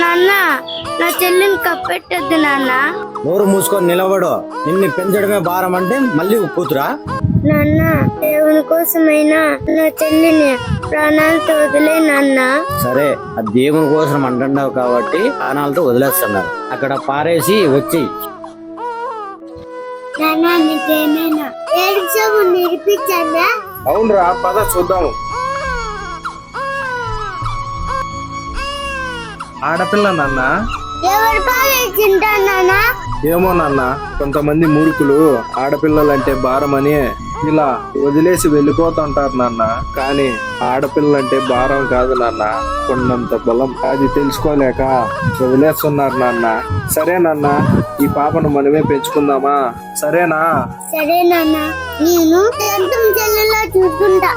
నాన్న నా చెల్లిని కప్పెట్టద్దు నాన్న. నోరు మూసుకొని నిలబడు. నిన్ను పెంచడమే భారం అంటే మళ్ళీ కూతురా నాన్న దేవుని కోసమైనా నా చెల్లిని ప్రాణాలతో వదిలే నాన్న. సరే ఆ దేవుని కోసం అంటున్నావు కాబట్టి ప్రాణాలతో వదిలేస్తున్నారు. అక్కడ పారేసి వచ్చి. నాన్న నీకేమైనా నిరిపించండి అవునరా పద చూద్దాము. ఆడపిల్ల నాన్న? ఏమో నాన్న కొంతమంది మూర్ఖులు ఆడపిల్లలంటే భారమని ఇలా వదిలేసి వెళ్ళిపోతుంటారు నాన్న. కానీ ఆడపిల్లలంటే భారం కాదు నాన్న. కొండంత బలం అది తెలుసుకోలేక వదిలేస్తున్నారు నాన్న. సరే నాన్న ఈ పాపను మనమే పెంచుకుందామా? సరేనా? సరే నాన్న నేను చూసుకుంటా.